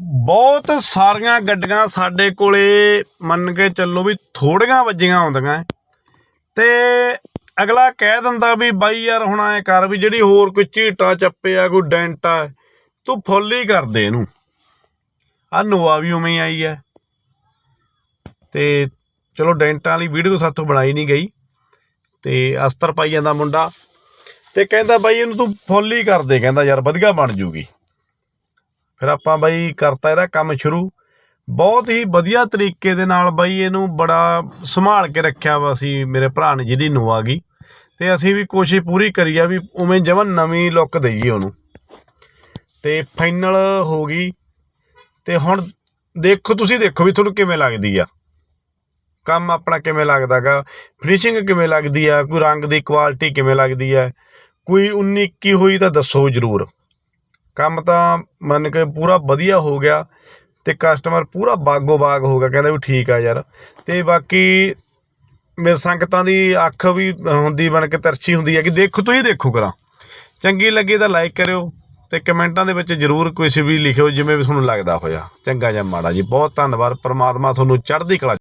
ਬਹੁਤ ਸਾਰੀਆਂ ਗੱਡੀਆਂ ਸਾਡੇ ਕੋਲੇ ਮੰਨ ਕੇ ਚੱਲੋ ਵੀ ਥੋੜੀਆਂ ਵੱਜੀਆਂ ਆਉਂਦੀਆਂ ਤੇ ਅਗਲਾ ਕਹਿ ਦਿੰਦਾ ਵੀ ਬਾਈ ਯਾਰ ਹੁਣ ਐ ਕਰ ਵੀ ਜਿਹੜੀ ਹੋਰ ਕੋਈ ਝੀਟਾ ਚੱਪੇ ਆ ਕੋਈ ਡੈਂਟ ਆ ਤੂੰ ਫੁੱਲ ਹੀ ਕਰ ਦੇ ਇਹਨੂੰ। ਆ ਨੋਵਾ ਵੀ ਉਵੇਂ ਆਈ ਹੈ। ਤੇ ਚਲੋ ਡੈਂਟਾਂ ਵਾਲੀ ਵੀਡੀਓ ਸਾਥੋਂ ਬਣਾਈ ਨਹੀਂ ਗਈ। ਤੇ ਅਸਤਰ ਪਾਈ ਜਾਂਦਾ ਮੁੰਡਾ ਤੇ ਕਹਿੰਦਾ ਬਾਈ ਇਹਨੂੰ ਤੂੰ ਫੁੱਲ ਹੀ ਕਰ ਦੇ, ਕਹਿੰਦਾ ਯਾਰ ਵਧੀਆ ਬਣ ਜੂਗੀ। ਫਿਰ ਆਪਾਂ ਬਾਈ ਕਰਤਾ ਇਹਦਾ ਕੰਮ ਸ਼ੁਰੂ। ਬਹੁਤ ਹੀ ਵਧੀਆ ਤਰੀਕੇ ਦੇ ਨਾਲ ਬਾਈ ਇਹਨੂੰ ਬੜਾ ਸੰਭਾਲ ਕੇ ਰੱਖਿਆ ਵਾ ਅਸੀਂ ਮੇਰੇ ਭਰਾ ਨੇ, ਜਿਹਦੀ ਨੂੰ ਆ ਗਈ। ਤੇ ਅਸੀਂ ਵੀ ਕੋਸ਼ਿਸ਼ ਪੂਰੀ ਕਰੀ ਆ ਵੀ ਉਵੇਂ ਜਮਾਂ ਨਵੀਂ ਲੁੱਕ ਦਈਏ ਉਹਨੂੰ। ਤੇ ਫਾਈਨਲ ਹੋ ਗਈ। ਤੇ ਹੁਣ ਦੇਖੋ, ਤੁਸੀਂ ਦੇਖੋ ਵੀ ਤੁਹਾਨੂੰ ਕਿਵੇਂ ਲੱਗਦੀ ਆ। ਕੰਮ ਆਪਣਾ ਕਿਵੇਂ ਲੱਗਦਾਗਾ? ਫਿਨਿਸ਼ਿੰਗ ਕਿਵੇਂ ਲੱਗਦੀ ਆ? ਕੋਈ ਰੰਗ ਦੀ ਕੁਆਲਿਟੀ ਕਿਵੇਂ ਲੱਗਦੀ ਆ? ਕੋਈ 19 21 ਹੋਈ ਤਾਂ ਦੱਸੋ ਜਰੂਰ। ਕੰਮ ਤਾਂ ਮੰਨ ਕੇ ਪੂਰਾ ਵਧੀਆ ਹੋ ਗਿਆ ਅਤੇ ਕਸਟਮਰ ਪੂਰਾ ਬਾਗੋ ਬਾਗ ਹੋ ਗਿਆ, ਕਹਿੰਦਾ ਵੀ ਠੀਕ ਆ ਯਾਰ। ਅਤੇ ਬਾਕੀ ਮੇਰੇ ਸੰਗਤਾਂ ਦੀ ਅੱਖ ਵੀ ਹੁੰਦੀ, ਬਣ ਕੇ ਤਰਛੀ ਹੁੰਦੀ ਹੈ ਕਿ ਦੇਖੋ ਤੁਸੀਂ ਦੇਖੋ ਕਰਾਂ। ਚੰਗੀ ਲੱਗੀ ਤਾਂ ਲਾਈਕ ਕਰਿਓ ਅਤੇ ਕਮੈਂਟਾਂ ਦੇ ਵਿੱਚ ਜਰੂਰ ਕੁਝ ਵੀ ਲਿਖਿਓ, ਜਿਵੇਂ ਵੀ ਤੁਹਾਨੂੰ ਲੱਗਦਾ ਹੋਇਆ। ਚੰਗਾ ਜਾਂ ਮਾੜਾ ਜੀ, ਬਹੁਤ ਧੰਨਵਾਦ, ਪਰਮਾਤਮਾ ਤੁਹਾਨੂੰ ਚੜ੍ਹਦੀ ਕਲਾ